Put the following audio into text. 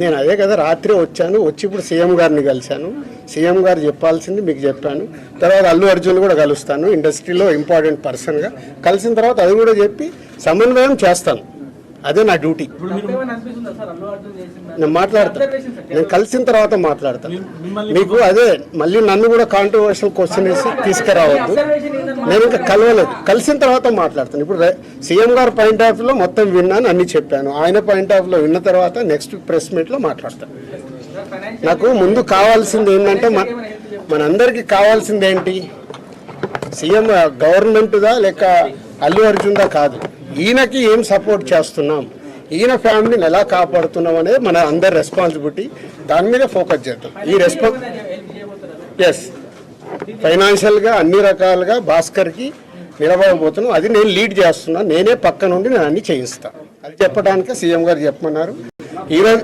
నేను అదే కదా రాత్రి వచ్చాను వచ్చి ఇప్పుడు సీఎం గారిని కలిశాను. సీఎం గారు చెప్పాల్సింది మీకు చెప్పాను. తర్వాత అల్లు అర్జున్ కూడా కలుస్తాను ఇండస్ట్రీలో ఇంపార్టెంట్ పర్సన్గా. కలిసిన తర్వాత అది కూడా చెప్పి సమన్వయం చేస్తాను. అదే నా డ్యూటీ. నేను మాట్లాడతాను. నేను కలిసిన తర్వాత మాట్లాడతాను మీకు అదే మళ్ళీ నన్ను కూడా కాంట్రవర్షియల్ క్వశ్చన్ వేసి తీసుకురావద్దు? నేను ఇంకా కలవలేదు. కలిసిన తర్వాత మాట్లాడతాను. ఇప్పుడు సీఎం గారు పాయింట్ ఆఫ్లో మొత్తం విన్నాను అన్ని చెప్పాను. ఆయన పాయింట్ ఆఫ్లో విన్న తర్వాత నెక్స్ట్ ప్రెస్ మీట్లో మాట్లాడతాను. నాకు ముందు కావాల్సింది ఏంటంటే మన మనందరికీ కావాల్సింది ఏంటి? సీఎం గవర్నమెంట్దా లేక అల్లు అర్జున్దా కాదు. ఈయనకి ఏం సపోర్ట్ చేస్తున్నాం? ఈయన ఫ్యామిలీని ఎలా కాపాడుతున్నాం అనేది మన అందరి రెస్పాన్సిబిలిటీ. దాని మీద ఫోకస్ చేద్దాం. ఈ రెస్పాన్స్? ఎస్ ఫైనాన్షియల్గా అన్ని రకాలుగా భాస్కర్కి నిలబడబోతున్నాం. అది నేను లీడ్ చేస్తున్నా. నేనే పక్క నుండి నేను అన్ని చేయిస్తాను అది చెప్పడానికి సీఎం గారు చెప్పమన్నారు. ఈరోజు